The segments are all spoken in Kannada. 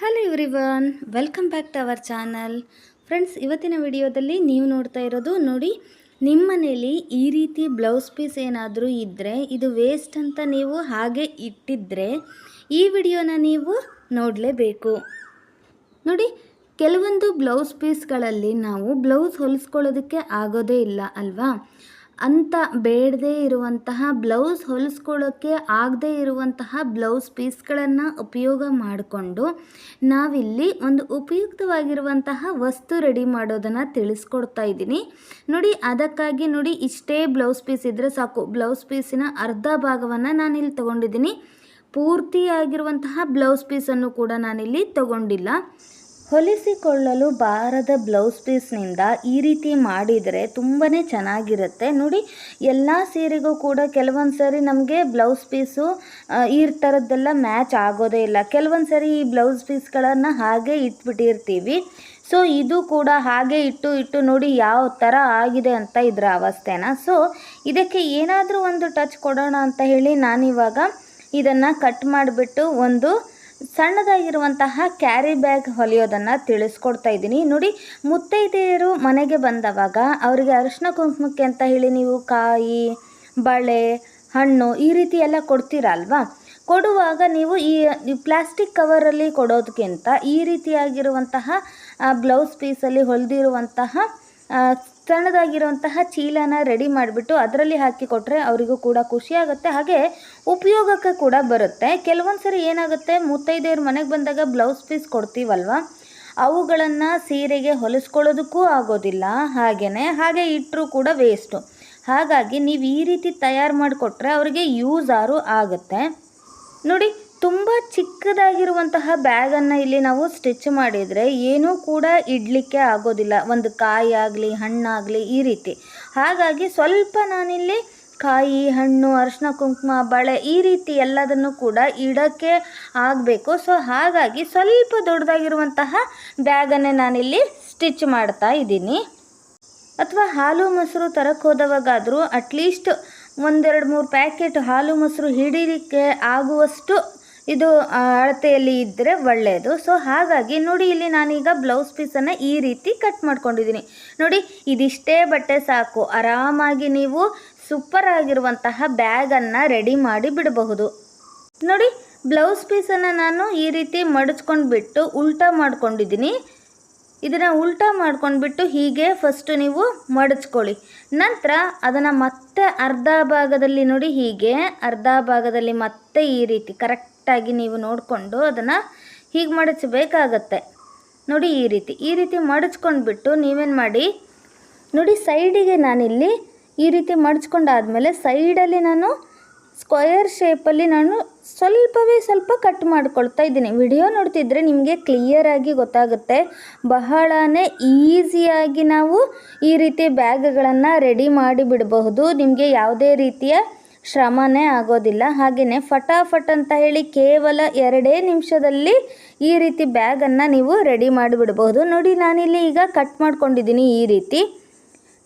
Hello everyone welcome back to our channel friends ಇವತ್ತಿನ ವಿಡಿಯೋದಲ್ಲಿ ನೀವು ನೋಡ್ತಾ ಇರೋದು ನೋಡಿ ನಿಮ್ಮ ಮನೇಲಿ ಈ ರೀತಿ ಬ್ಲೌಸ್ ಪೀಸ್ ಏನಾದರೂ ಇದ್ದರೆ ಇದು ವೇಸ್ಟ್ ಅಂತ ನೀವು ಹಾಗೆ ಇಟ್ಟಿದ್ದರೆ ಈ ವಿಡಿಯೋನ ನೀವು ನೋಡಲೇಬೇಕು. ನೋಡಿ, ಕೆಲವೊಂದು ಬ್ಲೌಸ್ ಪೀಸ್ಗಳಲ್ಲಿ ನಾವು ಬ್ಲೌಸ್ ಹೊಲಿಸ್ಕೊಳ್ಳೋದಕ್ಕೆ ಆಗೋದೇ ಇಲ್ಲ ಅಲ್ವಾ? ಅಂತ ಬೇಡದೇ ಇರುವಂತಹ ಬ್ಲೌಸ್ ಹೊಲಿಸ್ಕೊಳ್ಳೋಕ್ಕೆ ಆಗದೇ ಇರುವಂತಹ ಬ್ಲೌಸ್ ಪೀಸ್ಗಳನ್ನು ಉಪಯೋಗ ಮಾಡಿಕೊಂಡು ನಾವಿಲ್ಲಿ ಒಂದು ಉಪಯುಕ್ತವಾಗಿರುವಂತಹ ವಸ್ತು ರೆಡಿ ಮಾಡೋದನ್ನು ತಿಳಿಸ್ಕೊಡ್ತಾ ಇದ್ದೀನಿ. ನೋಡಿ, ಅದಕ್ಕಾಗಿ ನೋಡಿ, ಇಷ್ಟೇ ಬ್ಲೌಸ್ ಪೀಸ್ ಇದ್ದರೆ ಸಾಕು. ಬ್ಲೌಸ್ ಪೀಸಿನ ಅರ್ಧ ಭಾಗವನ್ನು ನಾನಿಲ್ಲಿ ತೊಗೊಂಡಿದ್ದೀನಿ. ಪೂರ್ತಿಯಾಗಿರುವಂತಹ ಬ್ಲೌಸ್ ಪೀಸನ್ನು ಕೂಡ ನಾನಿಲ್ಲಿ ತಗೊಂಡಿಲ್ಲ. ಹೊಲಿಸಿಕೊಳ್ಳಲು ಬಾರದ ಬ್ಲೌಸ್ ಪೀಸ್ನಿಂದ ಈ ರೀತಿ ಮಾಡಿದರೆ ತುಂಬಾ ಚೆನ್ನಾಗಿರುತ್ತೆ. ನೋಡಿ, ಎಲ್ಲ ಸೀರೆಗೂ ಕೂಡ ಕೆಲವೊಂದು ಸರಿ ನಮಗೆ ಬ್ಲೌಸ್ ಪೀಸು ಈ ಥರದ್ದೆಲ್ಲ ಮ್ಯಾಚ್ ಆಗೋದೇ ಇಲ್ಲ. ಕೆಲವೊಂದು ಸರಿ ಈ ಬ್ಲೌಸ್ ಪೀಸ್ಗಳನ್ನು ಹಾಗೆ ಇಟ್ಬಿಟ್ಟಿರ್ತೀವಿ. ಸೊ ಇದು ಕೂಡ ಹಾಗೆ ಇಟ್ಟು ಇಟ್ಟು ನೋಡಿ ಯಾವ ಥರ ಆಗಿದೆ ಅಂತ ಇದರ ಅವಸ್ಥೆನ. ಸೊ ಇದಕ್ಕೆ ಏನಾದರೂ ಒಂದು ಟಚ್ ಕೊಡೋಣ ಅಂತ ಹೇಳಿ ನಾನಿವಾಗ ಇದನ್ನು ಕಟ್ ಮಾಡಿಬಿಟ್ಟು ಒಂದು ಸಣ್ಣದಾಗಿರುವಂತಹ ಕ್ಯಾರಿ ಬ್ಯಾಗ್ ಹೊಲಿಯೋದನ್ನು ತಿಳಿಸ್ಕೊಡ್ತಾ ಇದ್ದೀನಿ. ನೋಡಿ, ಮುತ್ತೈದೆಯರು ಮನೆಗೆ ಬಂದವಾಗ ಅವರಿಗೆ ಅರಿಶಿನ ಕುಂಕುಮಕ್ಕೆ ಅಂತ ಹೇಳಿ ನೀವು ಕಾಯಿ, ಬಳೆ, ಹಣ್ಣು ಈ ರೀತಿ ಎಲ್ಲ ಕೊಡ್ತೀರಲ್ವಾ? ಕೊಡುವಾಗ ನೀವು ಈ ಪ್ಲಾಸ್ಟಿಕ್ ಕವರಲ್ಲಿ ಕೊಡೋದಕ್ಕಿಂತ ಈ ರೀತಿಯಾಗಿರುವಂತಹ ಬ್ಲೌಸ್ ಪೀಸಲ್ಲಿ ಹೊಲಿದಿರುವಂತಹ ಸಣ್ಣದಾಗಿರುವಂತಹ ಚೀಲನ ರೆಡಿ ಮಾಡಿಬಿಟ್ಟು ಅದರಲ್ಲಿ ಹಾಕಿ ಕೊಟ್ಟರೆ ಅವರಿಗೂ ಕೂಡ ಖುಷಿಯಾಗುತ್ತೆ ಹಾಗೆ ಉಪಯೋಗಕ್ಕೆ ಕೂಡ ಬರುತ್ತೆ. ಕೆಲವೊಂದು ಸರಿ ಏನಾಗುತ್ತೆ, ಮುತ್ತೈದೆಯವ್ರ ಮನೆಗೆ ಬಂದಾಗ ಬ್ಲೌಸ್ ಪೀಸ್ ಕೊಡ್ತೀವಲ್ವ? ಅವುಗಳನ್ನು ಸೀರೆಗೆ ಹೊಲಿಸ್ಕೊಳ್ಳೋದಕ್ಕೂ ಆಗೋದಿಲ್ಲ. ಹಾಗೆಯೇ ಹಾಗೆ ಇಟ್ಟರೂ ಕೂಡ ವೇಸ್ಟು ಹಾಗಾಗಿ ನೀವು ಈ ರೀತಿ ತಯಾರು ಮಾಡಿಕೊಟ್ರೆ ಅವರಿಗೆ ಯೂಸ್ ಆರು ಆಗುತ್ತೆ. ನೋಡಿ ಚಿಕ್ಕದಾಗಿರುವಂತಹ ಬ್ಯಾಗನ್ನು ಇಲ್ಲಿ ನಾವು ಸ್ಟಿಚ್ ಮಾಡಿದರೆ ಏನೂ ಕೂಡ ಇಡಲಿಕ್ಕೆ ಆಗೋದಿಲ್ಲ. ಒಂದು ಕಾಯಿ ಆಗಲಿ ಹಣ್ಣಾಗಲಿ ಈ ರೀತಿ. ಹಾಗಾಗಿ ಸ್ವಲ್ಪ ನಾನಿಲ್ಲಿ ಕಾಯಿ, ಹಣ್ಣು ಅರಿಶಿನ ಕುಂಕುಮ, ಬಳೆ ಈ ರೀತಿ ಎಲ್ಲದನ್ನು ಕೂಡ ಇಡೋಕ್ಕೆ ಆಗಬೇಕು. ಸೊ ಹಾಗಾಗಿ ಸ್ವಲ್ಪ ದೊಡ್ಡದಾಗಿರುವಂತಹ ಬ್ಯಾಗನ್ನೇ ನಾನಿಲ್ಲಿ ಸ್ಟಿಚ್ ಮಾಡ್ತಾ ಇದ್ದೀನಿ. ಅಥವಾ ಹಾಲು ಮೊಸರು ತರಕ್ಕೆ ಹೋದವಾಗಾದರೂ ಅಟ್ಲೀಸ್ಟ್ ಒಂದೆರಡು ಮೂರು ಪ್ಯಾಕೆಟ್ ಹಾಲು ಮೊಸರು ಹಿಡೀಲಿಕ್ಕೆ ಆಗುವಷ್ಟು ಇದು ಅಳತೆಯಲ್ಲಿ ಇದ್ದರೆ ಒಳ್ಳೆಯದು ಸೊ ಹಾಗಾಗಿ ನೋಡಿ, ಇಲ್ಲಿ ನಾನೀಗ ಬ್ಲೌಸ್ ಪೀಸನ್ನು ಈ ರೀತಿ ಕಟ್ ಮಾಡ್ಕೊಂಡಿದ್ದೀನಿ. ನೋಡಿ, ಇದಿಷ್ಟೇ ಬಟ್ಟೆ ಸಾಕು. ಆರಾಮಾಗಿ ನೀವು ಸೂಪರ್ ಆಗಿರುವಂತಹ ಬ್ಯಾಗನ್ನು ರೆಡಿ ಮಾಡಿ ಬಿಡಬಹುದು. ನೋಡಿ ಬ್ಲೌಸ್ ಪೀಸನ್ನು ನಾನು ಈ ರೀತಿ ಮಡಚ್ಕೊಂಡು ಬಿಟ್ಟು ಉಲ್ಟಾ ಮಾಡ್ಕೊಂಡಿದ್ದೀನಿ. ಇದನ್ನು ಉಲ್ಟಾ ಮಾಡ್ಕೊಂಡ್ಬಿಟ್ಟು ಹೀಗೆ ಫಸ್ಟು ನೀವು ಮಡಚ್ಕೊಳ್ಳಿ. ನಂತರ ಅದನ್ನು ಮತ್ತೆ ಅರ್ಧ ಭಾಗದಲ್ಲಿ ನೋಡಿ ಹೀಗೆ, ಅರ್ಧ ಭಾಗದಲ್ಲಿ ಮತ್ತೆ ಈ ರೀತಿ ಕರೆಕ್ಟಾಗಿ ನೀವು ನೋಡಿಕೊಂಡು ಅದನ್ನು ಹೀಗೆ ಮಡಚಬೇಕಾಗತ್ತೆ. ನೋಡಿ ಈ ರೀತಿ ಈ ರೀತಿ ಮಡಚ್ಕೊಂಡ್ಬಿಟ್ಟು ನೀವೇನು ಮಾಡಿ, ನೋಡಿ ಸೈಡಿಗೆ ನಾನಿಲ್ಲಿ ಈ ರೀತಿ ಮಡಚ್ಕೊಂಡಾದಮೇಲೆ ಸೈಡಲ್ಲಿ ನಾನು ಸ್ಕ್ವಯರ್ ಶೇಪಲ್ಲಿ ನಾನು ಸ್ವಲ್ಪವೇ ಸ್ವಲ್ಪ ಕಟ್ ಮಾಡ್ಕೊಳ್ತಾ ಇದ್ದೀನಿ. ವಿಡಿಯೋ ನೋಡ್ತಿದ್ರೆ ನಿಮಗೆ ಕ್ಲಿಯರಾಗಿ ಗೊತ್ತಾಗುತ್ತೆ. ಬಹಳನೇ ಈಸಿಯಾಗಿ ನಾವು ಈ ರೀತಿ ಬ್ಯಾಗ್ಗಳನ್ನು ರೆಡಿ ಮಾಡಿ ಬಿಡಬಹುದು ನಿಮಗೆ ಯಾವುದೇ ರೀತಿಯ ಶ್ರಮನೇ ಆಗೋದಿಲ್ಲ. ಹಾಗೆಯೇ ಫಟಾಫಟ್ ಅಂತ ಹೇಳಿ ಕೇವಲ ಎರಡೇ ನಿಮಿಷದಲ್ಲಿ ಈ ರೀತಿ ಬ್ಯಾಗನ್ನು ನೀವು ರೆಡಿ ಮಾಡಿಬಿಡ್ಬಹುದು. ನೋಡಿ ನಾನಿಲ್ಲಿ ಈಗ ಕಟ್ ಮಾಡ್ಕೊಂಡಿದ್ದೀನಿ ಈ ರೀತಿ.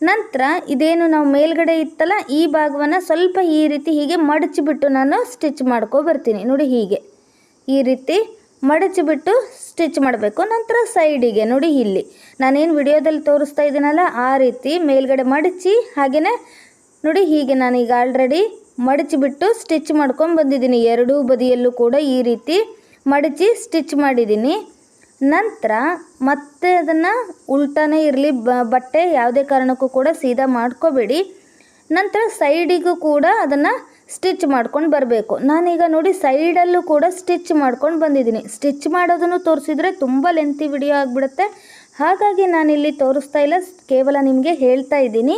ನಂತರ ಇದೇನು ನಾವು ಮೇಲ್ಗಡೆ ಇತ್ತಲ್ಲ, ಈ ಭಾಗವನ್ನು ಸ್ವಲ್ಪ ಈ ರೀತಿ ಹೀಗೆ ಮಡಚಿಬಿಟ್ಟು ನಾನು ಸ್ಟಿಚ್ ಮಾಡ್ಕೊ ಬರ್ತೀನಿ. ನೋಡಿ ಹೀಗೆ. ಈ ರೀತಿ ಮಡಚಿಬಿಟ್ಟು ಸ್ಟಿಚ್ ಮಾಡಬೇಕು. ನಂತರ ಸೈಡಿಗೆ ನೋಡಿ ಇಲ್ಲಿ. ನಾನೇನು ವಿಡಿಯೋದಲ್ಲಿ ತೋರಿಸ್ತಾ ಇದ್ದೀನಲ್ಲ, ಆ ರೀತಿ ಮೇಲ್ಗಡೆ ಮಡಚಿ ಹಾಗೆಯೇ ನೋಡಿ ಹೀಗೆ ನಾನೀಗ ಆಲ್ರೆಡಿ ಮಡಚಿಬಿಟ್ಟು ಸ್ಟಿಚ್ ಮಾಡ್ಕೊಂಡು ಬಂದಿದ್ದೀನಿ. ಎರಡೂ ಬದಿಯಲ್ಲೂ ಕೂಡ ಈ ರೀತಿ ಮಡಚಿ ಸ್ಟಿಚ್ ಮಾಡಿದ್ದೀನಿ. ನಂತರ ಮತ್ತೆ ಅದನ್ನು ಉಲ್ಟಾನೇ ಇರಲಿ ಬಟ್ಟೆ ಯಾವುದೇ ಕಾರಣಕ್ಕೂ ಕೂಡ ಸೀದಾ ಮಾಡ್ಕೋಬೇಡಿ. ನಂತರ ಸೈಡಿಗೂ ಕೂಡ ಅದನ್ನು ಸ್ಟಿಚ್ ಮಾಡ್ಕೊಂಡು ಬರಬೇಕು. ನಾನೀಗ ನೋಡಿ ಸೈಡಲ್ಲೂ ಕೂಡ ಸ್ಟಿಚ್ ಮಾಡ್ಕೊಂಡು ಬಂದಿದ್ದೀನಿ. ಸ್ಟಿಚ್ ಮಾಡೋದನ್ನು ತೋರಿಸಿದ್ರೆ ತುಂಬ ಲೆಂತಿ ವಿಡಿಯೋ ಆಗಿಬಿಡುತ್ತೆ. ಹಾಗಾಗಿ ನಾನಿಲ್ಲಿ ತೋರಿಸ್ತಾ ಇಲ್ಲ, ಕೇವಲ ನಿಮಗೆ ಹೇಳ್ತಾ ಇದ್ದೀನಿ.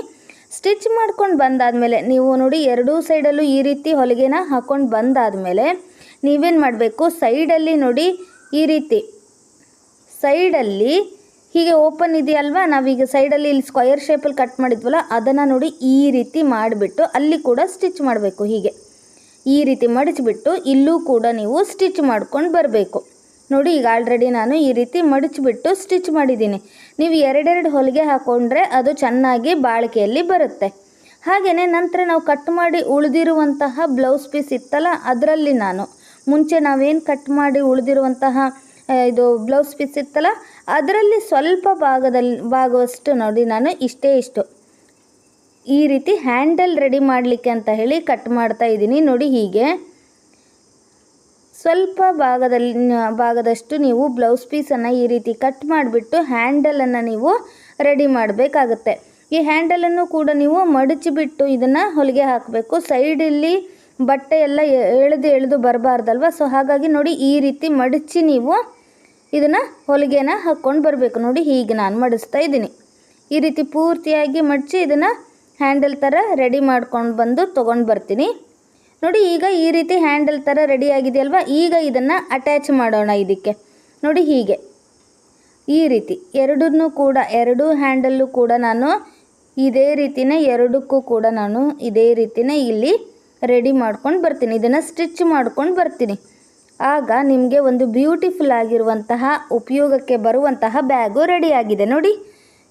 ಸ್ಟಿಚ್ ಮಾಡ್ಕೊಂಡು ಬಂದಾದಮೇಲೆ ನೀವು ನೋಡಿ ಎರಡೂ ಸೈಡಲ್ಲೂ ಈ ರೀತಿ ಹೊಲಿಗೆನ ಹಾಕ್ಕೊಂಡು ಬಂದಾದಮೇಲೆ ನೀವೇನು ಮಾಡಬೇಕು? ಸೈಡಲ್ಲಿ ನೋಡಿ ಈ ರೀತಿ ಸೈಡಲ್ಲಿ ಹೀಗೆ ಓಪನ್ ಇದೆಯಲ್ವಾ? ನಾವೀಗ ಸೈಡಲ್ಲಿ ಇಲ್ಲಿ ಸ್ಕ್ವಯರ್ ಶೇಪಲ್ಲಿ ಕಟ್ ಮಾಡಿದ್ವಲ್ಲ, ಅದನ್ನು ನೋಡಿ ಈ ರೀತಿ ಮಾಡಿಬಿಟ್ಟು ಅಲ್ಲಿ ಕೂಡ ಸ್ಟಿಚ್ ಮಾಡಬೇಕು ಹೀಗೆ. ಈ ರೀತಿ ಮಡಚಿಬಿಟ್ಟು ಇಲ್ಲೂ ಕೂಡ ನೀವು ಸ್ಟಿಚ್ ಮಾಡ್ಕೊಂಡು ಬರಬೇಕು. ನೋಡಿ, ಈಗ ಆಲ್ರೆಡಿ ನಾನು ಈ ರೀತಿ ಮಡಚಿಬಿಟ್ಟು ಸ್ಟಿಚ್ ಮಾಡಿದ್ದೀನಿ. ನೀವು ಎರಡೆರಡು ಹೊಲಿಗೆ ಹಾಕ್ಕೊಂಡ್ರೆ ಅದು ಚೆನ್ನಾಗಿ ಬಾಳಿಕೆಯಲ್ಲಿ ಬರುತ್ತೆ. ಹಾಗೆಯೇ ನಂತರ ನಾವು ಕಟ್ ಮಾಡಿ ಉಳಿದಿರುವಂತಹ ಬ್ಲೌಸ್ ಪೀಸ್ ಇತ್ತಲ್ಲ, ಅದರಲ್ಲಿ ನಾನು ಮುಂಚೆ ನಾವೇನು ಕಟ್ ಮಾಡಿ ಉಳಿದಿರುವಂತಹ ಇದು ಬ್ಲೌಸ್ ಪೀಸ್ ಇತ್ತಲ್ಲ, ಅದರಲ್ಲಿ ಸ್ವಲ್ಪ ಭಾಗದಲ್ಲಿ, ಭಾಗವಷ್ಟು ನೋಡಿ, ನಾನು ಇಷ್ಟೇ ಇಷ್ಟು. ಈ ರೀತಿ ಹ್ಯಾಂಡಲ್ ರೆಡಿ ಮಾಡಲಿಕ್ಕೆ ಅಂತ ಹೇಳಿ ಕಟ್ ಮಾಡ್ತಾ ಇದ್ದೀನಿ, ನೋಡಿ ಹೀಗೆ. ಸ್ವಲ್ಪ ಭಾಗದಲ್ಲಿ, ಭಾಗದಷ್ಟು ನೀವು ಬ್ಲೌಸ್ ಪೀಸನ್ನು ಈ ರೀತಿ ಕಟ್ ಮಾಡಿಬಿಟ್ಟು ಹ್ಯಾಂಡಲನ್ನು ನೀವು ರೆಡಿ ಮಾಡಬೇಕಾಗುತ್ತೆ. ಈ ಹ್ಯಾಂಡಲನ್ನು ಕೂಡ ನೀವು ಮಡಚಿಬಿಟ್ಟು ಇದನ್ನು ಹೊಲಿಗೆ ಹಾಕಬೇಕು. ಸೈಡಲ್ಲಿ ಬಟ್ಟೆ ಎಲ್ಲ ಎಳೆದು ಎಳೆದು ಬರಬಾರ್ದಲ್ವ? ಸೊ ಹಾಗಾಗಿ ನೋಡಿ ಈ ರೀತಿ ಮಡಚಿ ನೀವು ಇದನ್ನು ಹೊಲಿಗೆನ ಹಾಕ್ಕೊಂಡು ಬರಬೇಕು. ನೋಡಿ ಹೀಗೆ ನಾನು ಮಡಿಸ್ತಾ ಇದ್ದೀನಿ. ಈ ರೀತಿ ಪೂರ್ತಿಯಾಗಿ ಮಡಚಿ ಇದನ್ನು ಹ್ಯಾಂಡಲ್ ಥರ ರೆಡಿ ಮಾಡ್ಕೊಂಡು ಬಂದು ತೊಗೊಂಡು ಬರ್ತೀನಿ. ನೋಡಿ ಈಗ ಈ ರೀತಿ ಹ್ಯಾಂಡಲ್ ಥರ ರೆಡಿ ಆಗಿದೆಯಲ್ವ? ಈಗ ಇದನ್ನು ಅಟ್ಯಾಚ್ ಮಾಡೋಣ ಇದಕ್ಕೆ. ನೋಡಿ ಹೀಗೆ. ಈ ರೀತಿ ಎರಡನ್ನೂ ಕೂಡ, ಎರಡೂ ಹ್ಯಾಂಡಲ್ಲು ಕೂಡ ನಾನು ಇದೇ ರೀತಿನೇ, ಎರಡಕ್ಕೂ ಕೂಡ ನಾನು ಇದೇ ರೀತಿನೇ ಇಲ್ಲಿ ರೆಡಿ ಮಾಡ್ಕೊಂಡು ಬರ್ತೀನಿ. ಇದನ್ನು ಸ್ಟಿಚ್ ಮಾಡ್ಕೊಂಡು ಬರ್ತೀನಿ. ಆಗ ನಿಮಗೆ ಒಂದು ಬ್ಯೂಟಿಫುಲ್ ಆಗಿರುವಂತಹ ಉಪಯೋಗಕ್ಕೆ ಬರುವಂತಹ ಬ್ಯಾಗು ರೆಡಿಯಾಗಿದೆ ನೋಡಿ.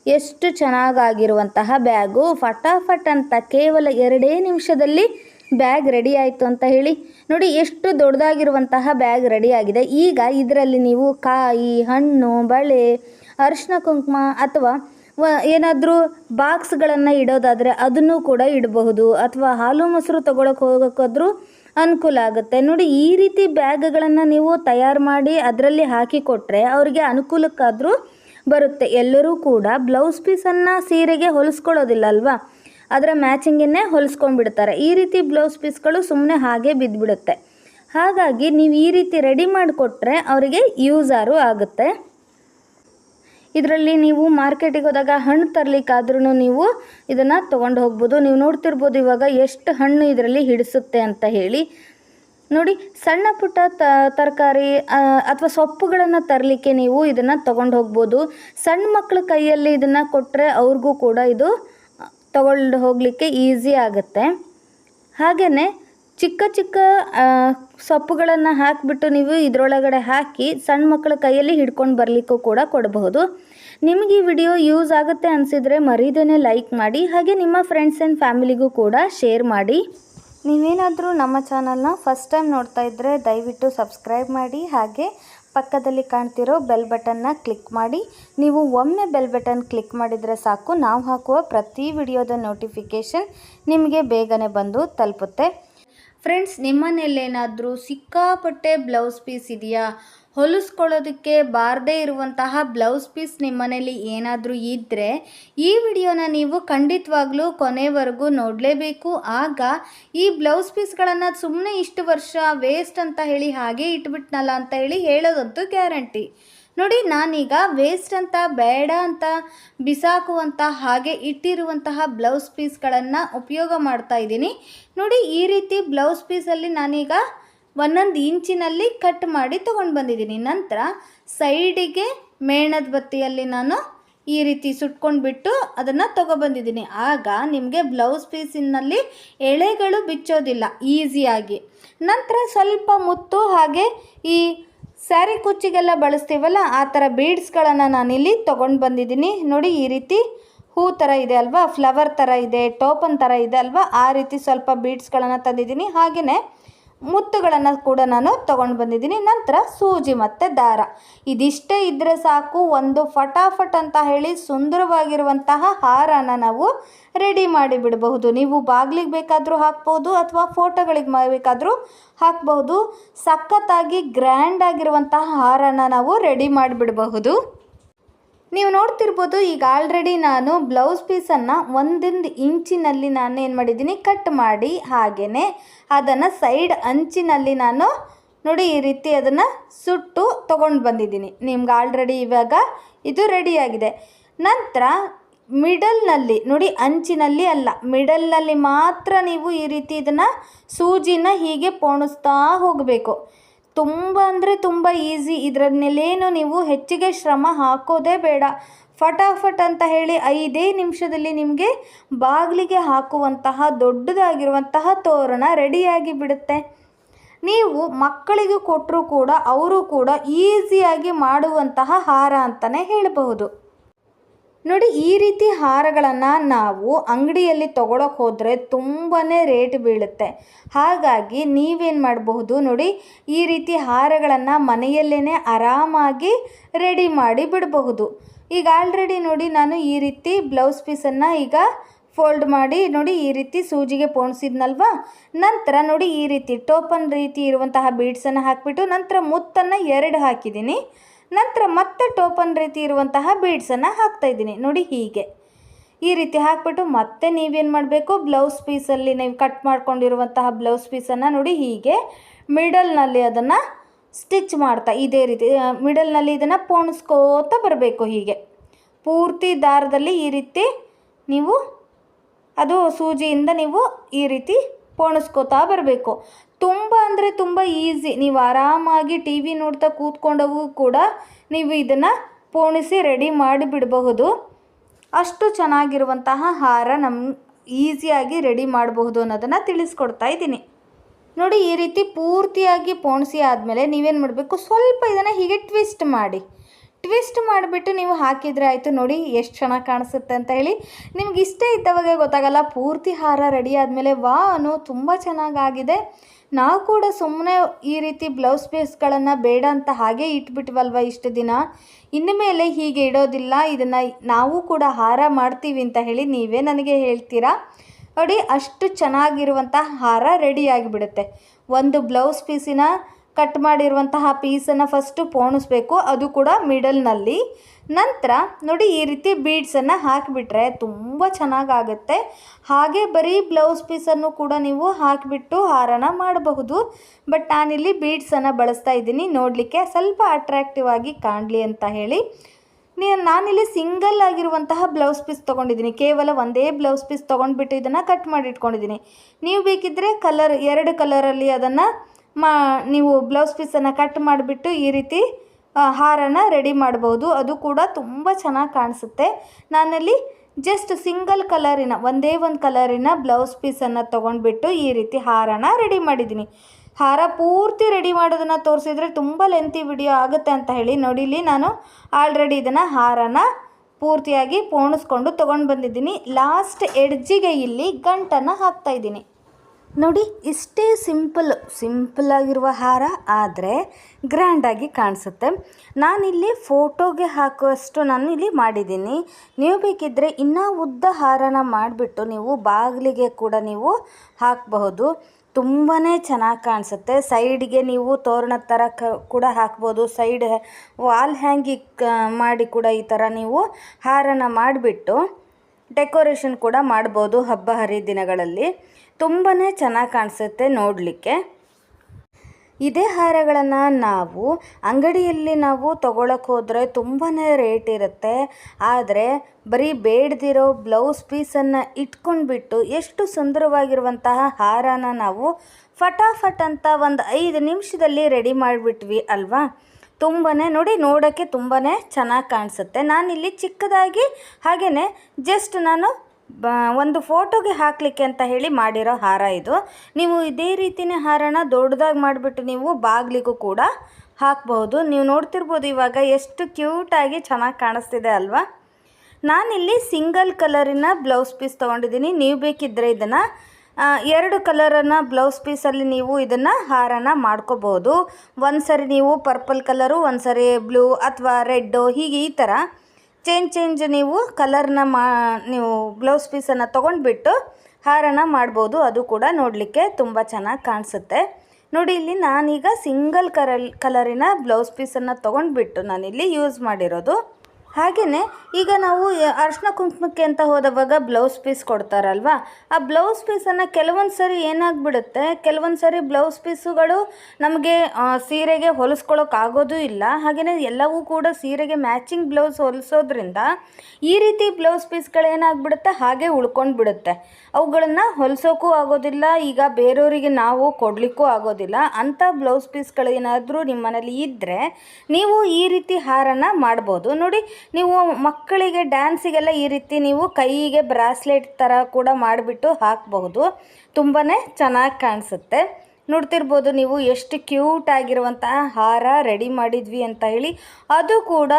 ಎಷ್ಟು ಚೆನ್ನಾಗಾಗಿರುವಂತಹ ಬ್ಯಾಗು. ಫಟಾಫಟ್ ಅಂತ ಕೇವಲ ಎರಡೇ ನಿಮಿಷದಲ್ಲಿ ಬ್ಯಾಗ್ ರೆಡಿ ಆಯಿತು ಅಂತ ಹೇಳಿ. ನೋಡಿ, ಎಷ್ಟು ದೊಡ್ಡದಾಗಿರುವಂತಹ ಬ್ಯಾಗ್ ರೆಡಿಯಾಗಿದೆ. ಈಗ ಇದರಲ್ಲಿ ನೀವು ಕಾಯಿ, ಹಣ್ಣು, ಬಳೆ, ಅರಿಶಿನ ಕುಂಕುಮ ಅಥವಾ ಏನಾದರೂ ಬಾಕ್ಸ್ಗಳನ್ನು ಇಡೋದಾದರೆ ಅದನ್ನು ಕೂಡ ಇಡಬಹುದು. ಅಥವಾ ಹಾಲು ಮೊಸರು ತಗೊಳಕ್ಕೆ ಹೋಗೋಕ್ಕಾದ್ರೂ ಅನುಕೂಲ ಆಗುತ್ತೆ. ನೋಡಿ, ಈ ರೀತಿ ಬ್ಯಾಗ್ಗಳನ್ನು ನೀವು ತಯಾರು ಮಾಡಿ ಅದರಲ್ಲಿ ಹಾಕಿ ಕೊಟ್ಟರೆ ಅವರಿಗೆ ಅನುಕೂಲಕ್ಕಾದರೂ ಬರುತ್ತೆ. ಎಲ್ಲರೂ ಕೂಡ ಬ್ಲೌಸ್ ಪೀಸನ್ನು ಸೀರೆಗೆ ಹೊಲಿಸ್ಕೊಳ್ಳೋದಿಲ್ಲ ಅಲ್ವಾ ಅದರ ಮ್ಯಾಚಿಂಗನ್ನೇ ಹೊಲಿಸ್ಕೊಂಡ್ಬಿಡ್ತಾರೆ. ಈ ರೀತಿ ಬ್ಲೌಸ್ ಪೀಸ್ಗಳು ಸುಮ್ಮನೆ ಹಾಗೆ ಬಿದ್ದುಬಿಡುತ್ತೆ ಹಾಗಾಗಿ ನೀವು ಈ ರೀತಿ ರೆಡಿ ಮಾಡಿಕೊಟ್ರೆ ಅವರಿಗೆ ಯೂಸಾರು ಆಗುತ್ತೆ. ಇದರಲ್ಲಿ ನೀವು ಮಾರ್ಕೆಟಿಗೆ ಹೋದಾಗ ಹಣ್ಣು ತರಲಿಕ್ಕಾದ್ರೂ ನೀವು ಇದನ್ನು ತೊಗೊಂಡು ಹೋಗ್ಬೋದು. ನೀವು ನೋಡ್ತಿರ್ಬೋದು ಇವಾಗ ಎಷ್ಟು ಹಣ್ಣು ಇದರಲ್ಲಿ ಹಿಡಿಸುತ್ತೆ ಅಂತ ಹೇಳಿ. ನೋಡಿ, ಸಣ್ಣ ಪುಟ್ಟ ತರಕಾರಿ ಅಥವಾ ಸೊಪ್ಪುಗಳನ್ನು ತರಲಿಕ್ಕೆ ನೀವು ಇದನ್ನು ತೊಗೊಂಡು ಹೋಗ್ಬೋದು. ಸಣ್ಣ ಮಕ್ಕಳ ಕೈಯಲ್ಲಿ ಇದನ್ನು ಕೊಟ್ಟರೆ ಅವ್ರಿಗೂ ಕೂಡ ಇದು ತಗೊಂಡು ಹೋಗಲಿಕ್ಕೆ ಈಸಿ ಆಗುತ್ತೆ. ಹಾಗೆಯೇ ಚಿಕ್ಕ ಚಿಕ್ಕ ಸೊಪ್ಪುಗಳನ್ನು ಹಾಕಿಬಿಟ್ಟು ನೀವು ಇದರೊಳಗಡೆ ಹಾಕಿ ಸಣ್ಣ ಮಕ್ಕಳ ಕೈಯಲ್ಲಿ ಹಿಡ್ಕೊಂಡು ಬರಲಿಕ್ಕೂ ಕೂಡ ಕೊಡಬಹುದು. ನಿಮಗೆ ಈ ವಿಡಿಯೋ ಯೂಸ್ ಆಗುತ್ತೆ ಅನಿಸಿದರೆ ಮರೀದೇನೆ ಲೈಕ್ ಮಾಡಿ ಹಾಗೆ ನಿಮ್ಮ ಫ್ರೆಂಡ್ಸ್ ಆ್ಯಂಡ್ ಫ್ಯಾಮಿಲಿಗೂ ಕೂಡ ಶೇರ್ ಮಾಡಿ. ನೀವೇನಾದರೂ ನಮ್ಮ ಚಾನಲ್ನ ಫಸ್ಟ್ ಟೈಮ್ ನೋಡ್ತಾ ಇದ್ದರೆ ದಯವಿಟ್ಟು ಸಬ್ಸ್ಕ್ರೈಬ್ ಮಾಡಿ ಹಾಗೆ ಪಕ್ಕದಲ್ಲಿ ಕಾಣ್ತಿರೋ ಬೆಲ್ ಬಟನ್ನ ಕ್ಲಿಕ್ ಮಾಡಿ. ನೀವು ಒಮ್ಮೆ ಬೆಲ್ ಬಟನ್ ಕ್ಲಿಕ್ ಮಾಡಿದರೆ ಸಾಕು ನಾವು ಹಾಕುವ ಪ್ರತಿ ವಿಡಿಯೋದ ನೋಟಿಫಿಕೇಷನ್ ನಿಮಗೆ ಬೇಗನೆ ಬಂದು ತಲುಪುತ್ತೆ. ಫ್ರೆಂಡ್ಸ್ ನಿಮ್ಮನೇಲೇನಾದರೂ ಸಿಕ್ಕಾಪಟ್ಟೆ ಬ್ಲೌಸ್ ಪೀಸ್ ಇದೆಯಾ? ಹೊಲಿಸ್ಕೊಳ್ಳೋದಕ್ಕೆ ಬಾರದೇ ಇರುವಂತಹ ಬ್ಲೌಸ್ ಪೀಸ್ ನಿಮ್ಮನೇಲಿ ಏನಾದರೂ ಇದ್ದರೆ ಈ ವಿಡಿಯೋನ ನೀವು ಖಂಡಿತವಾಗ್ಲೂ ಕೊನೆವರೆಗೂ ನೋಡಲೇಬೇಕು. ಆಗ ಈ ಬ್ಲೌಸ್ ಪೀಸ್ಗಳನ್ನು ಸುಮ್ಮನೆ ಇಷ್ಟು ವರ್ಷ ವೇಸ್ಟ್ ಅಂತ ಹೇಳಿ ಹಾಗೆ ಇಟ್ಬಿಟ್ನಲ್ಲ ಅಂತ ಹೇಳಿ ಹೇಳೋದಂತೂ ಗ್ಯಾರಂಟಿ. ನೋಡಿ, ನಾನೀಗ ವೇಸ್ಟ್ ಅಂತ, ಬೇಡ ಅಂತ ಬಿಸಾಕುವಂಥ ಹಾಗೆ ಇಟ್ಟಿರುವಂತಹ ಬ್ಲೌಸ್ ಪೀಸ್ಗಳನ್ನು ಉಪಯೋಗ ಮಾಡ್ತಾ ಇದ್ದೀನಿ. ನೋಡಿ, ಈ ರೀತಿ ಬ್ಲೌಸ್ ಪೀಸಲ್ಲಿ ನಾನೀಗ ಒಂದೊಂದು ಇಂಚಿನಲ್ಲಿ ಕಟ್ ಮಾಡಿ ತೊಗೊಂಡು ಬಂದಿದ್ದೀನಿ. ನಂತರ ಸೈಡಿಗೆ ಮೇಣದ ಬತ್ತಿಯಲ್ಲಿ ನಾನು ಈ ರೀತಿ ಸುಟ್ಕೊಂಡ್ಬಿಟ್ಟು ಅದನ್ನು ತೊಗೊಬಂದಿದ್ದೀನಿ. ಆಗ ನಿಮಗೆ ಬ್ಲೌಸ್ ಪೀಸಿನಲ್ಲಿ ಎಳೆಗಳು ಬಿಚ್ಚೋದಿಲ್ಲ, ಈಸಿಯಾಗಿ. ನಂತರ ಸ್ವಲ್ಪ ಮುತ್ತು ಹಾಗೆ ಈ ಸ್ಯಾರಿ ಕುಚ್ಚಿಗೆಲ್ಲ ಬಳಸ್ತೀವಲ್ಲ, ಆ ಥರ ಬೀಡ್ಸ್ಗಳನ್ನು ನಾನಿಲ್ಲಿ ತೊಗೊಂಡು ಬಂದಿದ್ದೀನಿ. ನೋಡಿ, ಈ ರೀತಿ ಹೂ ಥರ ಇದೆ ಅಲ್ವಾ? ಫ್ಲವರ್ ಥರ ಇದೆ, ಟೋಪನ್ ಥರ ಇದೆ ಅಲ್ವಾ? ಆ ರೀತಿ ಸ್ವಲ್ಪ ಬೀಡ್ಸ್ಗಳನ್ನು ತಂದಿದ್ದೀನಿ. ಹಾಗೆಯೇ ಮುತ್ತುಗಳನ್ನು ಕೂಡ ನಾನು ತೊಗೊಂಡು ಬಂದಿದ್ದೀನಿ. ನಂತರ ಸೂಜಿ ಮತ್ತು ದಾರ. ಇದಿಷ್ಟೇ ಇದ್ದರೆ ಸಾಕು. ಒಂದು ಫಟಾಫಟ್ ಅಂತ ಹೇಳಿ ಸುಂದರವಾಗಿರುವಂತಹ ಹಾರನ ನಾವು ರೆಡಿ ಮಾಡಿ ಬಿಡಬಹುದು. ನೀವು ಬಾಗಿಲಿಗೆ ಬೇಕಾದರೂ ಹಾಕ್ಬೋದು ಅಥವಾ ಫೋಟೋಗಳಿಗೆ ಬೇಕಾದರೂ ಹಾಕ್ಬಹುದು. ಸಖತ್ತಾಗಿ ಗ್ರ್ಯಾಂಡ್ ಆಗಿರುವಂತಹ ಹಾರನ ನಾವು ರೆಡಿ ಮಾಡಿಬಿಡಬಹುದು ನೀವು ನೋಡ್ತಿರ್ಬೋದು, ಈಗ ಆಲ್ರೆಡಿ ನಾನು ಬ್ಲೌಸ್ ಪೀಸನ್ನು ಒಂದೊಂದು ಇಂಚಿನಲ್ಲಿ ನಾನು ಏನು ಮಾಡಿದ್ದೀನಿ ಕಟ್ ಮಾಡಿ ಹಾಗೆಯೇ ಅದನ್ನು ಸೈಡ್ ಅಂಚಿನಲ್ಲಿ ನಾನು ನೋಡಿ ಈ ರೀತಿ ಅದನ್ನು ಸುಟ್ಟು ತೊಗೊಂಡು ಬಂದಿದ್ದೀನಿ. ನಿಮ್ಗೆ ಆಲ್ರೆಡಿ ಇವಾಗ ಇದು ರೆಡಿಯಾಗಿದೆ ನಂತರ ಮಿಡಲ್ನಲ್ಲಿ ನೋಡಿ ಅಂಚಿನಲ್ಲಿ ಅಲ್ಲ ಮಿಡಲ್ನಲ್ಲಿ ಮಾತ್ರ ನೀವು ಈ ರೀತಿ ಇದನ್ನು ಸೂಜಿನ ಹೀಗೆ ಪೋಣಿಸ್ತಾ ಹೋಗಬೇಕು. ತುಂಬ ಅಂದರೆ ತುಂಬ ಈಸಿ ಇದರನ್ನೆಲ್ಲೇನು ನೀವು ಹೆಚ್ಚಿಗೆ ಶ್ರಮ ಹಾಕೋದೇ ಬೇಡ. ಫಟಾಫಟ್ ಅಂತ ಹೇಳಿ ಐದೇ ನಿಮಿಷದಲ್ಲಿ ನಿಮಗೆ ಬಾಗಿಲಿಗೆ ಹಾಕುವಂತಹ ದೊಡ್ಡದಾಗಿರುವಂತಹ ತೋರಣ ರೆಡಿಯಾಗಿ ಬಿಡುತ್ತೆ. ನೀವು ಮಕ್ಕಳಿಗೆ ಕೊಟ್ಟರೂ ಕೂಡ, ಅವರು ಕೂಡ ಈಸಿಯಾಗಿ ಮಾಡುವಂತಹ ಹಾರ ಅಂತಲೇ ಹೇಳಬಹುದು. ನೋಡಿ, ಈ ರೀತಿ ಹಾರಗಳನ್ನು ನಾವು ಅಂಗಡಿಯಲ್ಲಿ ತೊಗೊಳಕ್ಕೆ ಹೋದರೆ ತುಂಬಾ ರೇಟ್ ಬೀಳುತ್ತೆ. ಹಾಗಾಗಿ ನೀವೇನು ಮಾಡಬಹುದು ನೋಡಿ, ಈ ರೀತಿ ಹಾರಗಳನ್ನು ಮನೆಯಲ್ಲೇ ಆರಾಮಾಗಿ ರೆಡಿ ಮಾಡಿ ಬಿಡಬಹುದು. ಈಗ ಆಲ್ರೆಡಿ ನೋಡಿ, ನಾನು ಈ ರೀತಿ ಬ್ಲೌಸ್ ಪೀಸನ್ನು ಈಗ ಫೋಲ್ಡ್ ಮಾಡಿ ನೋಡಿ, ಈ ರೀತಿ ಸೂಜಿಗೆ ಪೋಣಿಸಿದ್ನಲ್ವಾ? ನಂತರ ನೋಡಿ, ಈ ರೀತಿ ಟೋಪನ್ ರೀತಿ ಇರುವಂತಹ ಬೀಡ್ಸನ್ನು ಹಾಕಿಬಿಟ್ಟು ನಂತರ ಮುತ್ತನ್ನು ಎರಡು ಹಾಕಿದ್ದೀನಿ. ನಂತರ ಮತ್ತೆ ಟೋಪನ್ ರೀತಿ ಇರುವಂತಹ ಬೀಡ್ಸನ್ನು ಹಾಕ್ತಾ ಇದ್ದೀನಿ. ನೋಡಿ ಹೀಗೆ. ಈ ರೀತಿ ಹಾಕ್ಬಿಟ್ಟು ಮತ್ತೆ ನೀವೇನು ಮಾಡಬೇಕು? ಬ್ಲೌಸ್ ಪೀಸಲ್ಲಿ ನೀವು ಕಟ್ ಮಾಡ್ಕೊಂಡಿರುವಂತಹ ಬ್ಲೌಸ್ ಪೀಸನ್ನು ನೋಡಿ ಹೀಗೆ. ಮಿಡಲ್ನಲ್ಲಿ ಅದನ್ನು ಸ್ಟಿಚ್ ಮಾಡ್ತಾ, ಇದೇ ರೀತಿ ಮಿಡಲ್ನಲ್ಲಿ ಇದನ್ನು ಪೋಣಿಸ್ಕೋತ ಬರಬೇಕು ಹೀಗೆ. ಪೂರ್ತಿ ದಾರದಲ್ಲಿ ಈ ರೀತಿ ನೀವು, ಅದು ಸೂಜಿಯಿಂದ ನೀವು ಈ ರೀತಿ ಪೋಣಿಸ್ಕೋತಾ ಬರಬೇಕು. ತುಂಬ ಅಂದರೆ ತುಂಬ ಈಸಿ ನೀವು ಆರಾಮಾಗಿ ಟಿ ವಿ ನೋಡ್ತಾ ಕೂತ್ಕೊಂಡವು ಕೂಡ ನೀವು ಇದನ್ನು ಪೋಣಿಸಿ ರೆಡಿ ಮಾಡಿ ಬಿಡಬಹುದು. ಅಷ್ಟು ಚೆನ್ನಾಗಿರುವಂತಹ ಹಾರ ನಮ್ಮ ಈಸಿಯಾಗಿ ರೆಡಿ ಮಾಡಬಹುದು ಅನ್ನೋದನ್ನು ತಿಳಿಸ್ಕೊಡ್ತಾ ಇದ್ದೀನಿ. ನೋಡಿ, ಈ ರೀತಿ ಪೂರ್ತಿಯಾಗಿ ಪೋಣಿಸಿ ಆದಮೇಲೆ ನೀವೇನು ಮಾಡಬೇಕು? ಸ್ವಲ್ಪ ಇದನ್ನು ಹೀಗೆ ಟ್ವಿಸ್ಟ್ ಮಾಡಿ. ಟ್ವಿಸ್ಟ್ ಮಾಡಿಬಿಟ್ಟು ನೀವು ಹಾಕಿದರೆ ಆಯಿತು. ನೋಡಿ, ಎಷ್ಟು ಚೆನ್ನಾಗಿ ಕಾಣಿಸುತ್ತೆ ಅಂತ ಹೇಳಿ. ನಿಮ್ಗೆ ಇಷ್ಟ ಇದ್ದವಾಗ ಗೊತ್ತಾಗಲ್ಲ. ಪೂರ್ತಿ ಹಾರ ರೆಡಿ ಆದಮೇಲೆ ವಾ ಅನ್ನೋ ತುಂಬ ಚೆನ್ನಾಗಾಗಿದೆ. ನಾವು ಕೂಡ ಸುಮ್ಮನೆ ಈ ರೀತಿ ಬ್ಲೌಸ್ ಪೀಸ್ಗಳನ್ನು ಬೇಡ ಅಂತ ಹಾಗೆ ಇಟ್ಬಿಟ್ವಲ್ವ ಇಷ್ಟು ದಿನ? ಇನ್ನು ಮೇಲೆ ಹೀಗೆ ಇಡೋದಿಲ್ಲ, ಇದನ್ನು ನಾವು ಕೂಡ ಹಾರ ಮಾಡ್ತೀವಿ ಅಂತ ಹೇಳಿ ನೀವೇ ನನಗೆ ಹೇಳ್ತೀರಾ? ನೋಡಿ, ಅಷ್ಟು ಚೆನ್ನಾಗಿರುವಂಥ ಹಾರ ರೆಡಿಯಾಗಿಬಿಡುತ್ತೆ ಒಂದು ಬ್ಲೌಸ್ ಪೀಸಿನ ಕಟ್ ಮಾಡಿರುವಂತಹ ಪೀಸನ್ನು ಫಸ್ಟು ಪೋಣಿಸ್ಬೇಕು, ಅದು ಕೂಡ ಮಿಡಲ್ನಲ್ಲಿ ನಂತರ ನೋಡಿ ಈ ರೀತಿ ಬೀಡ್ಸನ್ನು ಹಾಕಿಬಿಟ್ರೆ ತುಂಬ ಚೆನ್ನಾಗಾಗುತ್ತೆ. ಹಾಗೆ ಬರೀ ಬ್ಲೌಸ್ ಪೀಸನ್ನು ಕೂಡ ನೀವು ಹಾಕಿಬಿಟ್ಟು ಹಾರನ ಮಾಡಬಹುದು. ಬಟ್ ನಾನಿಲ್ಲಿ ಬೀಡ್ಸನ್ನು ಬಳಸ್ತಾ ಇದ್ದೀನಿ. ನೋಡಲಿಕ್ಕೆ ಸ್ವಲ್ಪ ಅಟ್ರಾಕ್ಟಿವ್ ಆಗಿ ಕಾಣಲಿ ಅಂತ ಹೇಳಿ. ನಾನಿಲ್ಲಿ ಸಿಂಗಲ್ ಆಗಿರುವಂತಹ ಬ್ಲೌಸ್ ಪೀಸ್ ತೊಗೊಂಡಿದ್ದೀನಿ. ಕೇವಲ ಒಂದೇ ಬ್ಲೌಸ್ ಪೀಸ್ ತೊಗೊಂಡ್ಬಿಟ್ಟು ಇದನ್ನು ಕಟ್ ಮಾಡಿ ಇಟ್ಕೊಂಡಿದ್ದೀನಿ ನೀವು ಬೇಕಿದ್ದರೆ ಕಲರ್ ಎರಡು ಕಲರಲ್ಲಿ ಅದನ್ನು ಮಾ, ನೀವು ಬ್ಲೌಸ್ ಪೀಸನ್ನು ಕಟ್ ಮಾಡಿಬಿಟ್ಟು ಈ ರೀತಿ ಹಾರನ ರೆಡಿ ಮಾಡ್ಬೋದು. ಅದು ಕೂಡ ತುಂಬ ಚೆನ್ನಾಗಿ ಕಾಣಿಸುತ್ತೆ. ನಾನಲ್ಲಿ ಜಸ್ಟ್ ಸಿಂಗಲ್ ಕಲರಿನ ಒಂದೇ ಒಂದು ಕಲರಿನ ಬ್ಲೌಸ್ ಪೀಸನ್ನು ತೊಗೊಂಡ್ಬಿಟ್ಟು ಈ ರೀತಿ ಹಾರನ ರೆಡಿ ಮಾಡಿದ್ದೀನಿ. ಹಾರ ಪೂರ್ತಿ ರೆಡಿ ಮಾಡೋದನ್ನು ತೋರಿಸಿದ್ರೆ ತುಂಬ ಲೆಂತಿ ವಿಡಿಯೋ ಆಗುತ್ತೆ ಅಂತ ಹೇಳಿ ನೋಡಿಲಿ ನಾನು ಆಲ್ರೆಡಿ ಇದನ್ನು ಹಾರನ ಪೂರ್ತಿಯಾಗಿ ಪೋಣಿಸ್ಕೊಂಡು ತೊಗೊಂಡು ಬಂದಿದ್ದೀನಿ. ಲಾಸ್ಟ್ ಎಡ್ಜಿಗೆ ಇಲ್ಲಿ ಗಂಟನ್ನು ಹಾಕ್ತಾ ಇದ್ದೀನಿ. ನೋಡಿ, ಇಷ್ಟೇ ಸಿಂಪಲ್ ಸಿಂಪಲ್ ಆಗಿರುವ ಹಾರ, ಆದರೆ ಗ್ರ್ಯಾಂಡಾಗಿ ಕಾಣಿಸುತ್ತೆ. ನಾನಿಲ್ಲಿ ಫೋಟೋಗೆ ಹಾಕುವಷ್ಟು ನಾನು ಇಲ್ಲಿ ಮಾಡಿದ್ದೀನಿ. ನೀವು ಬೇಕಿದ್ದರೆ ಇನ್ನೂ ಉದ್ದ ಹಾರನ ಮಾಡಿಬಿಟ್ಟು ನೀವು ಬಾಗಿಲಿಗೆ ಕೂಡ ನೀವು ಹಾಕಬಹುದು. ತುಂಬಾ ಚೆನ್ನಾಗಿ ಕಾಣಿಸುತ್ತೆ. ಸೈಡ್ಗೆ ನೀವು ತೋರಣದ ಥರ ಕ, ಕೂಡ ಹಾಕ್ಬೋದು. ಸೈಡ್ ವಾಲ್ ಹ್ಯಾಂಗಿಂಗ್ ಮಾಡಿ ಕೂಡ ಈ ಥರ ನೀವು ಹಾರನ ಮಾಡಿಬಿಟ್ಟು ಡೆಕೋರೇಷನ್ ಕೂಡ ಮಾಡ್ಬೋದು ಹಬ್ಬ ಹರಿದಿನಗಳಲ್ಲಿ. ತುಂಬಾ ಚೆನ್ನಾಗಿ ಕಾಣಿಸುತ್ತೆ ನೋಡಲಿಕ್ಕೆ. ಇದೇ ಹಾರಗಳನ್ನು ನಾವು ಅಂಗಡಿಯಲ್ಲಿ ನಾವು ತೊಗೊಳಕ್ಕೆ ಹೋದರೆ ತುಂಬಾ ರೇಟ್ ಇರುತ್ತೆ. ಆದರೆ ಬರೀ ಬೇಡದಿರೋ ಬ್ಲೌಸ್ ಪೀಸನ್ನು ಇಟ್ಕೊಂಡ್ಬಿಟ್ಟು ಎಷ್ಟು ಸುಂದರವಾಗಿರುವಂತಹ ಹಾರನ ನಾವು ಫಟಾಫಟ್ ಅಂತ ಒಂದು ಐದು ನಿಮಿಷದಲ್ಲಿ ರೆಡಿ ಮಾಡಿಬಿಟ್ವಿ ಅಲ್ವಾ? ತುಂಬಾ ನೋಡಿ ನೋಡೋಕ್ಕೆ ತುಂಬಾ ಚೆನ್ನಾಗಿ ಕಾಣಿಸುತ್ತೆ. ನಾನಿಲ್ಲಿ ಚಿಕ್ಕದಾಗಿ ಹಾಗೆಯೇ ಜಸ್ಟ್ ನಾನು ಬ, ಒಂದು ಫೋಟೋಗೆ ಹಾಕಲಿಕ್ಕೆ ಅಂತ ಹೇಳಿ ಮಾಡಿರೋ ಹಾರ ಇದು. ನೀವು ಇದೇ ರೀತಿಯೇ ಹಾರನ ದೊಡ್ಡದಾಗಿ ಮಾಡಿಬಿಟ್ಟು ನೀವು ಬಾಗಿಲಿಗೂ ಕೂಡ ಹಾಕಬಹುದು. ನೀವು ನೋಡ್ತಿರ್ಬೋದು ಇವಾಗ ಎಷ್ಟು ಕ್ಯೂಟಾಗಿ ಚೆನ್ನಾಗಿ ಕಾಣಿಸ್ತಿದೆ ಅಲ್ವಾ? ನಾನಿಲ್ಲಿ ಸಿಂಗಲ್ ಕಲರಿನ ಬ್ಲೌಸ್ ಪೀಸ್ ತೊಗೊಂಡಿದ್ದೀನಿ. ನೀವು ಬೇಕಿದ್ದರೆ ಇದನ್ನು ಎರಡು ಕಲರನ್ನು ಬ್ಲೌಸ್ ಪೀಸಲ್ಲಿ ನೀವು ಇದನ್ನು ಹಾರನ ಮಾಡ್ಕೋಬೋದು ಒಂದು ಸರಿ ನೀವು ಪರ್ಪಲ್ ಕಲರು ಒಂದು ಸರಿ ಬ್ಲೂ ಅಥವಾ ರೆಡ್ಡು, ಹೀಗೆ ಈ ಥರ ಚೇಂಜ್ ಚೇಂಜ್ ನೀವು ಕಲರ್ನ ಮಾ, ನೀವು ಬ್ಲೌಸ್ ಪೀಸನ್ನು ತೊಗೊಂಡ್ಬಿಟ್ಟು ಹಾರನ ಮಾಡ್ಬೋದು. ಅದು ಕೂಡ ನೋಡಲಿಕ್ಕೆ ತುಂಬ ಚೆನ್ನಾಗಿ ಕಾಣಿಸುತ್ತೆ. ನೋಡಿ, ಇಲ್ಲಿ ನಾನೀಗ ಸಿಂಗಲ್ ಕರಲ್ ಕಲರಿನ ಬ್ಲೌಸ್ ಪೀಸನ್ನು ತೊಗೊಂಡ್ಬಿಟ್ಟು ನಾನಿಲ್ಲಿ ಯೂಸ್ ಮಾಡಿರೋದು. ಹಾಗೆಯೇ ಈಗ ನಾವು ಅರ್ಶಿನ ಕುಂಕುಮಕ್ಕೆ ಅಂತ ಹೋದವಾಗ ಬ್ಲೌಸ್ ಪೀಸ್ ಕೊಡ್ತಾರಲ್ವಾ? ಆ ಬ್ಲೌಸ್ ಪೀಸನ್ನು ಕೆಲವೊಂದು ಸರಿ ಏನಾಗ್ಬಿಡುತ್ತೆ? ಕೆಲವೊಂದು ಸರಿ ಬ್ಲೌಸ್ ಪೀಸುಗಳು ನಮಗೆ ಸೀರೆಗೆ ಹೊಲಿಸ್ಕೊಳ್ಳೋಕ್ಕಾಗೋದು ಇಲ್ಲ. ಹಾಗೆಯೇ ಎಲ್ಲವೂ ಕೂಡ ಸೀರೆಗೆ ಮ್ಯಾಚಿಂಗ್ ಬ್ಲೌಸ್ ಹೊಲಿಸೋದ್ರಿಂದ ಈ ರೀತಿ ಬ್ಲೌಸ್ ಪೀಸ್ಗಳು ಏನಾಗ್ಬಿಡುತ್ತೆ? ಹಾಗೆ ಉಳ್ಕೊಂಡು ಬಿಡುತ್ತೆ ಅವುಗಳನ್ನು ಹೊಲಿಸೋಕ್ಕೂ ಆಗೋದಿಲ್ಲ, ಈಗ ಬೇರೆಯವರಿಗೆ ನಾವು ಕೊಡಲಿಕ್ಕೂ ಆಗೋದಿಲ್ಲ. ಅಂಥ ಬ್ಲೌಸ್ ಪೀಸ್ಗಳೇನಾದರೂ ನಿಮ್ಮನೇಲಿ ನಿಮ್ಮ ಮನೇಲಿ ಇದ್ದರೆ ನೀವು ಈ ರೀತಿ ಹಾರನ ಮಾಡ್ಬೋದು. ನೋಡಿ ನೀವು ಮಕ್ಕಳಿಗೆ ಡ್ಯಾನ್ಸಿಗೆಲ್ಲ ಈ ರೀತಿ ನೀವು ಕೈಗೆ ಬ್ರಾಸ್ಲೆಟ್ ಥರ ಕೂಡ ಮಾಡಿಬಿಟ್ಟು ಹಾಕಬಹುದು. ತುಂಬಾ ಚೆನ್ನಾಗಿ ಕಾಣಿಸುತ್ತೆ. ನೋಡ್ತಿರ್ಬೋದು ನೀವು ಎಷ್ಟು ಕ್ಯೂಟ್ ಆಗಿರುವಂತಹ ಹಾರ ರೆಡಿ ಮಾಡಿದ್ವಿ ಅಂತ ಹೇಳಿ. ಅದು ಕೂಡ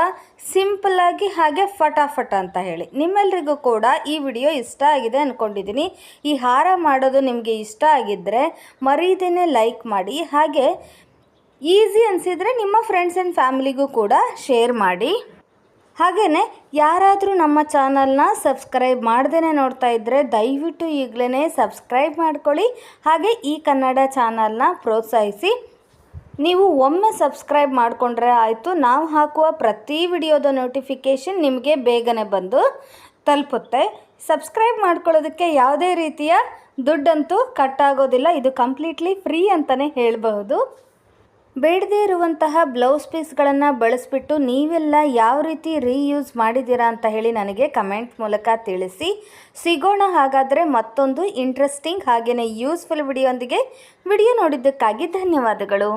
ಸಿಂಪಲ್ಲಾಗಿ ಹಾಗೆ ಫಟಾಫಟ ಅಂತ ಹೇಳಿ. ನಿಮ್ಮೆಲ್ರಿಗೂ ಕೂಡ ಈ ವಿಡಿಯೋ ಇಷ್ಟ ಆಗಿದೆ ಅಂದ್ಕೊಂಡಿದ್ದೀನಿ ಈ ಹಾರ ಮಾಡೋದು ನಿಮಗೆ ಇಷ್ಟ ಆಗಿದ್ದರೆ ಮರೀದೇನೆ ಲೈಕ್ ಮಾಡಿ. ಹಾಗೆ ಈಸಿ ಅನಿಸಿದರೆ ನಿಮ್ಮ ಫ್ರೆಂಡ್ಸ್ ಆ್ಯಂಡ್ ಫ್ಯಾಮಿಲಿಗೂ ಕೂಡ ಶೇರ್ ಮಾಡಿ. ಹಾಗೆಯೇ ಯಾರಾದರೂ ನಮ್ಮ ಚಾನಲ್ನ ಸಬ್ಸ್ಕ್ರೈಬ್ ಮಾಡ್ದೇ ನೋಡ್ತಾ ಇದ್ದರೆ ದಯವಿಟ್ಟು ಈಗಲೇ ಸಬ್ಸ್ಕ್ರೈಬ್ ಮಾಡ್ಕೊಳ್ಳಿ. ಹಾಗೆ ಈ ಕನ್ನಡ ಚಾನಲ್ನ ಪ್ರೋತ್ಸಾಹಿಸಿ. ನೀವು ಒಮ್ಮೆ ಸಬ್ಸ್ಕ್ರೈಬ್ ಮಾಡಿಕೊಂಡ್ರೆ ಆಯಿತು, ನಾವು ಹಾಕುವ ಪ್ರತಿ ವಿಡಿಯೋದ ನೋಟಿಫಿಕೇಷನ್ ನಿಮಗೆ ಬೇಗನೆ ಬಂದು ತಲುಪುತ್ತೆ. ಸಬ್ಸ್ಕ್ರೈಬ್ ಮಾಡ್ಕೊಳ್ಳೋದಕ್ಕೆ ಯಾವುದೇ ರೀತಿಯ ದುಡ್ಡಂತೂ ಕಟ್ಟಾಗೋದಿಲ್ಲ ಇದು ಕಂಪ್ಲೀಟ್ಲಿ ಫ್ರೀ ಅಂತಲೇ ಹೇಳಬಹುದು. ಬೇಡದೇ ಇರುವಂತಹ ಬ್ಲೌಸ್ ಪೀಸ್ಗಳನ್ನು ಬಳಸಿಬಿಟ್ಟು ನೀವೆಲ್ಲ ಯಾವ ರೀತಿ ರೀಯೂಸ್ ಮಾಡಿದ್ದೀರಾ ಅಂತ ಹೇಳಿ ನನಗೆ ಕಮೆಂಟ್ ಮೂಲಕ ತಿಳಿಸಿ. ಸಿಗೋಣ ಹಾಗಾದರೆ ಮತ್ತೊಂದು ಇಂಟ್ರೆಸ್ಟಿಂಗ್ ಹಾಗೆಯೇ ಯೂಸ್ಫುಲ್ ವಿಡಿಯೋ ವಿಡಿಯೋ ನೋಡಿದ್ದಕ್ಕಾಗಿ ಧನ್ಯವಾದಗಳು.